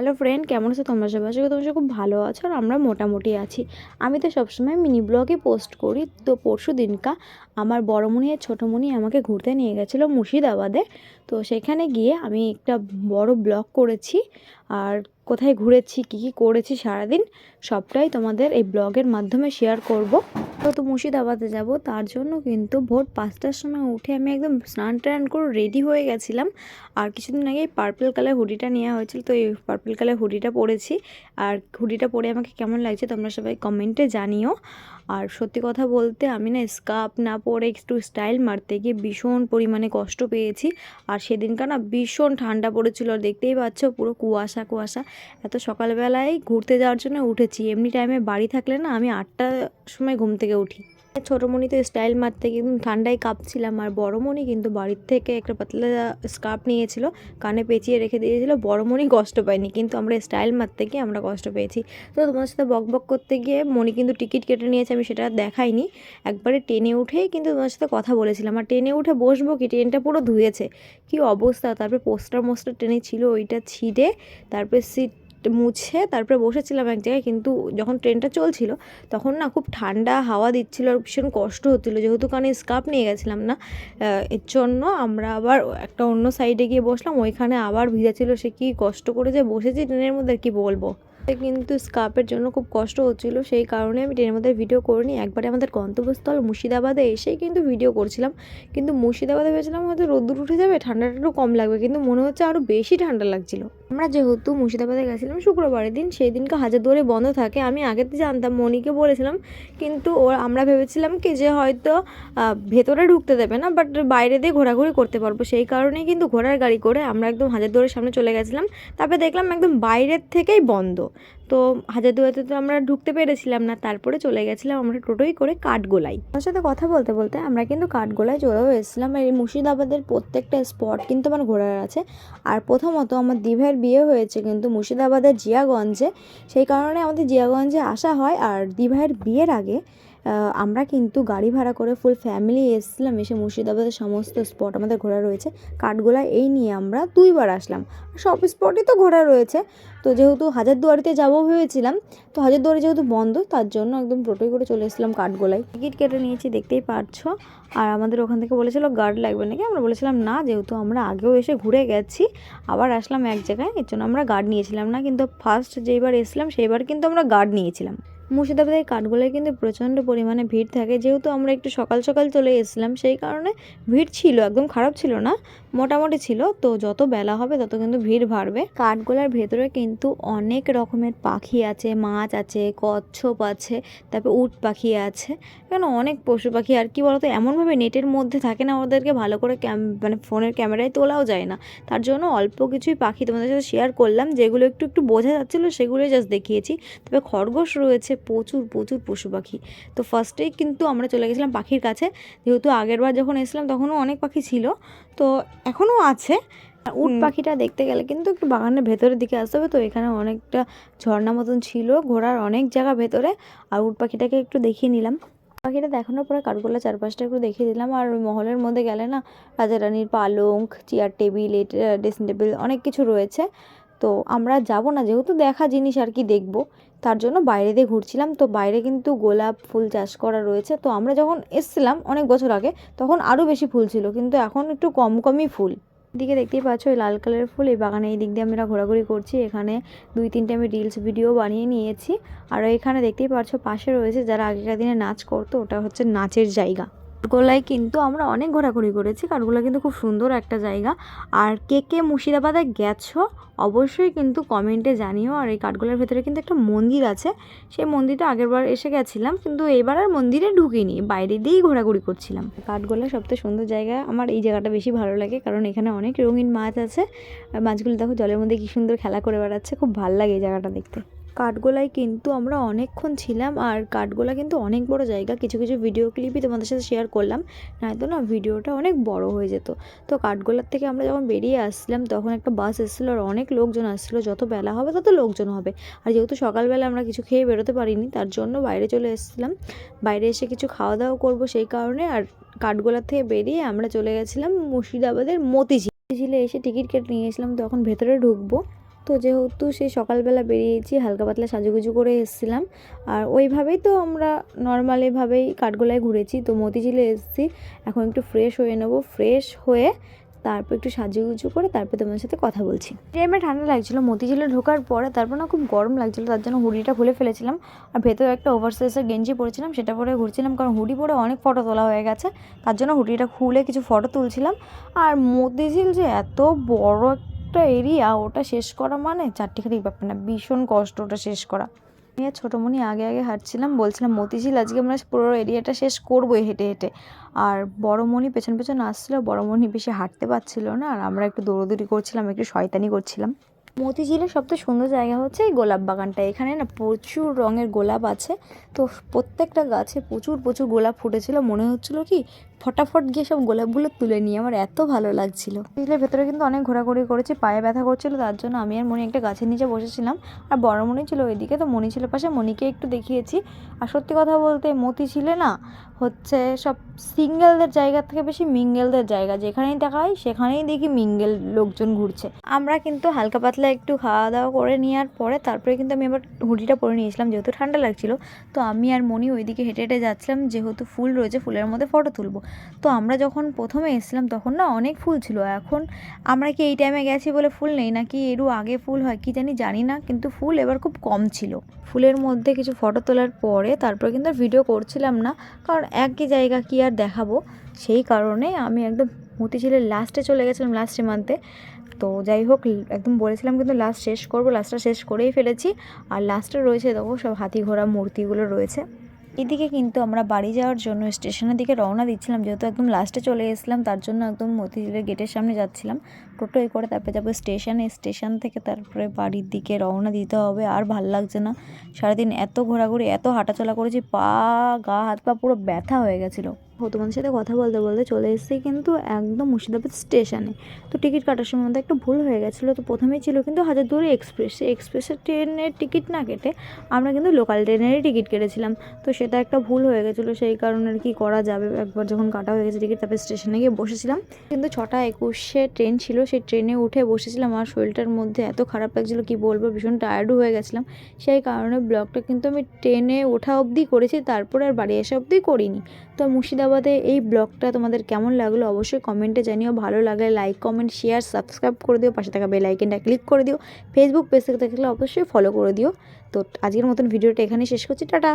Hello friend কেমন আছো তোমরা? সবাই আশা করি তোমরা খুব ভালো আছো আর আমরা মোটামুটি আছি। আমি তো সবসময় মিনি ব্লগে পোস্ট করি। তো পরশু দিনকা আমার বড়মণি আর ছোটোমণি আমাকে ঘুরতে নিয়ে গেছিল মুর্শিদাবাদে। তো সেখানে গিয়ে আমি একটা বড় ব্লগ করেছি। আর কোথায় ঘুরেছি, কি কি করেছি সারাদিন, সবটাই তোমাদের এই ব্লগের মাধ্যমে শেয়ার করব। তো মুর্শিদাবাদে যাব, তার জন্য কিন্তু ভোর পাঁচটার সময় উঠে আমি একদম স্নান টান করে রেডি হয়ে গেছিলাম। আর কিছুদিন আগে পার্পল কালার হুডিটা নেওয়া হয়েছিল, তো এই পার্পল কালার হুডিটা পরেছি। আর হুডিটা পরে আমাকে কেমন লাগছে তোমরা সবাই কমেন্টে জানিও। আর সত্যি কথা বলতে আমি না স্কার্ফ না পরে একটু স্টাইল মারতে গিয়ে ভীষণ পরিমাণে কষ্ট পেয়েছি। আর সেদিনকার না ভীষণ ঠান্ডা পড়েছিল। আর দেখতেই পাচ্ছ পুরো কুয়াশা কুয়াশা। এত সকালবেলায় ঘুরতে যাওয়ার জন্য উঠেছি। এমনি টাইমে বাড়ি থাকলে না আমি আটটার সময় ঘুম থেকে উঠি। ছোটোমণি তো স্টাইল মারতে কিন্তু ঠান্ডায় কাঁপছিলাম। আর বড়মণি কিন্তু বাড়ির থেকে একটা পাতলা স্কার্ফ নিয়েছিল, কানে পেঁচিয়ে রেখে দিয়েছিল। বড়মণি কষ্ট পায়নি, কিন্তু আমরা স্টাইল মারতে গিয়ে আমরা কষ্ট পেয়েছি। তো তোমার সাথে বক বক করতে গিয়ে মণি কিন্তু টিকিট কেটে নিয়েছে, আমি সেটা দেখাইনি। একবারে ট্রেনে উঠেই কিন্তু তোমার সাথে কথা বলেছিলাম। আর ট্রেনে উঠে বসবো কি? ট্রেনটা পুরো ধুয়েছে। কি অবস্থা? তারপরে পোস্টার মোস্টার ট্রেনে ছিল, ওইটা ছিঁড়ে, তারপরে সিট মুছে তারপরে বসেছিলাম এক জায়গায়, কিন্তু যখন ট্রেনটা চলছিল, তখন না খুব ঠান্ডা হাওয়া দিচ্ছিল আর ভীষণ কষ্ট হচ্ছিল। যেহেতু কানে স্কার্ফ নিয়ে গেছিলাম না এর জন্য আমরা আবার একটা অন্য সাইডে গিয়ে বসলাম, ওইখানে আবার ভিজা ছিল, সে কি কষ্ট করে যে বসেছি ট্রেনের মধ্যে কি বলব? কিন্তু স্কার্ফের জন্য খুব কষ্ট হচ্ছিল, সেই কারণে আমি ট্রেনের মধ্যে ভিডিও করিনি। একবারে আমাদের গন্তব্যস্থল মুর্শিদাবাদে এসেই কিন্তু ভিডিও করছিলাম, কিন্তু মুর্শিদাবাদে ভেবেছিলাম হয়তো রোদ্দুর উঠে যাবে, ঠান্ডাটা একটু কম লাগবে, কিন্তু মনে হচ্ছে আরও বেশি ঠান্ডা লাগছিল। আমরা যেহেতু মুর্শিদাবাদে গেছিলাম, শুক্রবারের দিন সেই দিনকে হাজারদুয়ারি বন্ধ থাকে। আমি আগে তো জানতাম, মনিকে বলেছিলাম। কিন্তু ওর আমরা ভেবেছিলাম কি যে হয়তো ভেতরে ঢুকতে দেবে না বাট বাইরে দিয়ে ঘোরাঘুরি করতে পারব। সেই কারণেই কিন্তু ঘোড়ার গাড়ি করে আমরা একদম হাজারদুয়ারের সামনে চলে গেছিলাম। তারপরে দেখলাম একদম বাইরের থেকেই বন্ধ। তো হাজারদুয়ারিতে তো আমরা ঢুকতে পেরেছিলাম না, তারপরে চলে গেছিলাম আমরা টোটোই করে কাঠগোলাই তার সাথে কথা বলতে বলতে আমরা কিন্তু কাঠগোলায় চলেও এসেছিলাম, আর এই মুর্শিদাবাদের প্রত্যেকটা স্পট কিন্তু আমার ঘোরার আছে। আর প্রথমত আমার দিভাইয়ের বিয়ে হয়েছে কিন্তু মুর্শিদাবাদের জিয়াগঞ্জে, সেই কারণে আমাদের জিয়াগঞ্জে আসা হয়। আর দিভাইয়ের বিয়ের আগে আমরা কিন্তু গাড়ি ভাড়া করে ফুল ফ্যামিলি এসেছিলাম, এসে মুর্শিদাবাদের সমস্ত স্পট আমাদের ঘোরা রয়েছে। কাঠগোলা এই নিয়ে আমরা দুইবার আসলাম। সব স্পটই তো ঘোরা রয়েছে। তো যেহেতু হাজারদুয়ারিতে যাব ভেবেছিলাম, তো হাজারদুয়ারি যেহেতু বন্ধ, তার জন্য একদম টোটোই করে চলে এসেছিলাম কাঠগোলায়। টিকিট কেটে নিয়েছি, দেখতেই পারছ আর আমাদের ওখান থেকে বলেছিল গার্ড লাগবে নাকি? আমরা বলেছিলাম, না, যেহেতু আমরা আগেও এসে ঘুরে গেছি, আবার আসলাম এক জায়গায়, এর জন্য আমরা গার্ড নিয়েছিলাম না। কিন্তু ফার্স্ট যেইবার এসেছিলাম, সেইবার কিন্তু আমরা গার্ড নিয়েছিলাম। মুর্শিদাবাদের কাঠগোলায় কিন্তু প্রচণ্ড পরিমাণে ভিড় থাকে। যেহেতু আমরা একটু সকাল সকাল চলে এসেছিলাম, সেই কারণে ভিড় ছিল, একদম খারাপ ছিল না। মোটামুটি ছিল, তো যত বেলা হবে তত কিন্তু ভিড় বাড়বে। কাঠগোলার ভেতরে কিন্তু অনেক রকমের পাখি আছে, মাছ আছে, কচ্ছপ আছে, তারপর উট পাখি আছে। কেন অনেক পশু পাখি, আর কি বলতো, এমনভাবে নেটের মধ্যে থাকে না ওদেরকে ভালো করে ক্যাম মানে ফোনের ক্যামেরায় তোলাও যায় না। তার জন্য অল্প কিছুই পাখি তোমাদের সাথে শেয়ার করলাম, যেগুলো একটু একটু বোঝা যাচ্ছিল সেগুলোই জাস্ট দেখিয়েছি। তবে খরগোশ রয়েছে, প্রচুর প্রচুর পশু পাখি। তো ফার্স্টেই কিন্তু আমরা চলে গেছিলাম পাখির কাছে। যেহেতু আগেরবার যখন এসেছিলাম তখনও অনেক পাখি ছিল। তো এখনও আছে। আর উট পাখিটা দেখতে গেলে কিন্তু একটু বাগানের ভেতরের দিকে আসতে হবে। তো এখানে অনেকটা ঝর্ণা মতন ছিল ঘোরার অনেক জায়গা ভেতরে। আর উট পাখিটাকে একটু দেখিয়ে নিলাম। পাখিটা দেখানোর পরে কাঠগোলা চারপাশটা একটু দেখিয়ে দিলাম। আর ওই মহলের মধ্যে গেলে না রাজা রানীর পালং চেয়ার টেবিল ড্রেসিং টেবিল অনেক কিছু রয়েছে। তো আমরা যাব না, যেহেতু দেখা জিনিস আর কি দেখব। তার জন্য বাইরে দিয়ে ঘুরছিলাম, তো বাইরে কিন্তু গোলাপ ফুল চাষ করা রয়েছে। তো আমরা যখন এসছিলাম অনেক বছর আগে, তখন আরও বেশি ফুল ছিল, কিন্তু এখন একটু কম কমই ফুল। দিকে দেখতেই পাচ্ছ ওই লাল কালারের ফুল, এই বাগানে এই দিক দিয়ে আমরা ঘোরাঘুরি করছি। এখানে দুই তিনটে আমি রিলস ভিডিও বানিয়ে নিয়েছি। আর এখানে দেখতেই পাচ্ছ, পাশে রয়েছে যারা আগেকার দিনে নাচ করতো, ওটা হচ্ছে নাচের জায়গা। কাঠগোলায় কিন্তু আমরা অনেক ঘোরাঘুরি করেছি। কাঠগোলা কিন্তু খুব সুন্দর একটা জায়গা। আর কে কে মুর্শিদাবাদে গেছো অবশ্যই কিন্তু কমেন্টে জানিও। আর এই কাঠগোলার ভেতরে কিন্তু একটা মন্দির আছে। সেই মন্দিরটা আগেরবার এসে গেছিলাম, কিন্তু এবার আর মন্দিরে ঢুকিনি। বাইরে দিয়েই ঘোরাঘুরি করছিলাম। কাঠগোলা সবথেকে সুন্দর জায়গা। আমার এই জায়গাটা বেশি ভালো লাগে, কারণ এখানে অনেক রঙিন মাছ আছে। আর মাছগুলো দেখো জলের মধ্যে কি সুন্দর খেলা করে বেড়াচ্ছে। খুব ভালো লাগে এই জায়গাটা দেখতে। কাঠগোলায় কিন্তু আমরা অনেকক্ষণ ছিলাম আর কাঠগোলা কিন্তু অনেক বড় জায়গা। কিছু কিছু ভিডিও ক্লিপই তোমাদের সাথে শেয়ার করলাম। নয়তো না ভিডিওটা অনেক বড় হয়ে যেত। তো কাঠগোলার থেকে আমরা যখন বেরিয়ে আসছিলাম, তখন একটা বাস এসেছিল আর অনেক লোকজন আসছিল। যত বেলা হবে, তত লোকজন হবে। আর যেহেতু সকালবেলা আমরা কিছু খেয়ে বেরোতে পারিনি, তার জন্য বাইরে চলে এসেছিলাম। বাইরে এসে কিছু খাওয়া দাওয়া করব সেই কারণে আর কাঠগোলার থেকে বেরিয়ে আমরা চলে গেছিলাম মুর্শিদাবাদের মতিঝিল। মতিঝিলে এসে টিকিট কেটে নিয়ে গেছিলাম তো ভেতরে ঢুকবো। তো যেহেতু সেই সকালবেলা বেরিয়েছি, হালকা পাতলা সাজুগুজু করে এসেছিলাম। আর ওইভাবেই তো আমরা নর্মাল এভাবেই কাঠগোলায় ঘুরেছি। তো মতিঝিলে এসেছি, এখন একটু ফ্রেশ হয়ে নেব। ফ্রেশ হয়ে তারপর একটু সাজুগুজু করে তারপর তোমাদের সাথে কথা বলছি। টাইমে ঠান্ডা লাগছিল। মতিঝিলে ঢোকার পরে তারপর না খুব গরম লাগছিল, তার জন্য হুডিটা খুলে ফেলেছিলাম। আর ভেতরে একটা ওভারসাইজের গেঞ্জি পরেছিলাম, সেটা পরে ঘুরছিলাম। কারণ হুডি পরে অনেক ফটো তোলা হয়ে গেছে। তার জন্য হুডিটা খুলে কিছু ফটো তুলছিলাম। আর মতিঝিল যে এত বড় একটা এরিয়া, ওটা শেষ করা মানে চারটিখানি ব্যাপার না, ভীষণ কষ্ট ওটা শেষ করা। আমি ছোটোমণি আগে আগে হাঁটছিলাম, বলছিলাম, মতিঝিল, আজকে আমরা পুরো এরিয়াটা শেষ করবোই হেঁটে হেঁটে। আর বড়মণি পেছন পেছন আসছিল, বড়মণি বেশি হাঁটতে পারছিল না, আর আমরা একটু দৌড়দৌড়ি করছিলাম, একটু শয়তানি করছিলাম। মতিঝিলের সবথেকে সুন্দর জায়গা হচ্ছে এই গোলাপ বাগানটা। এখানে না প্রচুর রঙের গোলাপ আছে। তো প্রত্যেকটা গাছে প্রচুর প্রচুর গোলাপ ফুটেছিল। মনে হচ্ছিল কি ফটাফট গিয়ে সব গোলাপগুলো তুলে নিয়ে আমার এত ভালো লাগছিল। মতিঝিলের ভেতরে কিন্তু অনেক ঘোরাঘুরি করেছি, পায়ে ব্যথা করছিল, তার জন্য আমি আর মনি একটা গাছের নিচে বসেছিলাম। আর বড় মনি ছিল ওইদিকে, তো মনি ছিল পাশে। মনিকে একটু দেখিয়েছি। আর সত্যি কথা বলতে মতি ছিলে না হচ্ছে সব সিঙ্গেলদের জায়গা থেকে বেশি মিঙ্গেলদের জায়গা। যেখানেই দেখা হয়, সেখানেই দেখি মিঙ্গেল লোকজন ঘুরছে। আমরা কিন্তু হালকা পাতলা একটু খাওয়া দাওয়া করে নেওয়ার পরে তারপরে কিন্তু আমি আবার হুডিটা পরে নিয়েছিলাম, যেহেতু ঠান্ডা লাগছিল। তো আমি আর মনি ওইদিকে হেঁটে হেঁটে যাচ্ছিলাম, যেহেতু ফুল রয়েছে ফুলের মধ্যে ফটো তুলবো। তো আমরা যখন প্রথমে এসেছিলাম তখন না অনেক ফুল ছিল, এখন আমরা কি এই টাইমে গেছি বলে ফুল নেই নাকি এরও আগে ফুল হয় কি জানি জানি না, কিন্তু ফুল এবার খুব কম ছিল। ফুলের মধ্যে কিছু ফটো তোলার পরে তারপরে কিন্তু ভিডিও করছিলাম না, কারণ একই জায়গা কি আর দেখাবো? সেই কারণে আমি একদম মতিঝিলের লাস্টে চলে গেছিলাম লাস্ট সীমান্তে তো যাই হোক, একদম বলেছিলাম কিন্তু লাস্ট শেষ করব লাস্টটা শেষ করেই ফেলেছি। আর লাস্টে রয়েছে দেখো, সব হাতি ঘোড়া মূর্তিগুলো রয়েছে। এদিকে কিন্তু আমরা বাড়ি যাওয়ার জন্য স্টেশনের দিকে রওনা দিচ্ছিলাম। যেহেতু একদম লাস্টে চলে এসেছিলাম, তার জন্য একদম মতিঝিলের গেটের সামনে যাচ্ছিলাম। টোটোয় করে তারপরে যাব স্টেশনে স্টেশন থেকে তারপরে বাড়ির দিকে রওনা দিতে হবে। আর ভালো লাগছে না। সারাদিন এত ঘোরাঘুরি, এত হাঁটাচলা করেছি, পা, গা, হাত, পা পুরো ব্যথা হয়ে গেছিল। তোমাদের সাথে কথা বলতে বলতে চলে এসেছি কিন্তু একদম মুর্শিদাবাদ স্টেশনে তো টিকিট কাটার সময় আমাদের একটু ভুল হয়ে গেছিল। তো প্রথমেই ছিল কিন্তু হাজারদুয়ারি এক্সপ্রেস এক্সপ্রেসের ট্রেনের টিকিট না কেটে আমরা কিন্তু লোকাল ট্রেনেরই টিকিট কেটেছিলাম। তো সেটা একটা ভুল হয়ে গেছিল, সেই কারণে আর কি করা যাবে। একবার যখন কাটা হয়ে গেছে টিকিট তারপরে স্টেশনে গিয়ে বসেছিলাম। কিন্তু ছটা একুশে ট্রেন ছিল, সেই ট্রেনে উঠে বসেছিলাম আর শরীরটার মধ্যে এত খারাপ লাগছিল, কি বলব, ভীষণ টায়ার্ডও হয়ে গেছিলাম। সেই কারণে ব্লগটা কিন্তু আমি ট্রেনে ওঠা অবধি করেছি, তারপরে আর বাড়ি আসা অবধি করিনি। তো মুর্শিদাবাদে এই ব্লগটা তোমাদের কেমন লাগল অবশ্যই কমেন্টে জানিও। ভালো লাগলে লাইক কমেন্ট শেয়ার সাবস্ক্রাইব করে দিও। পাশে থাকা বেল আইকনটা ক্লিক করে দিও। ফেসবুক পেজ থেকে থাকলে অবশ্যই ফলো করে দিও। তো আজকের মতন ভিডিওটা এখানেই শেষ করছি। টাটা!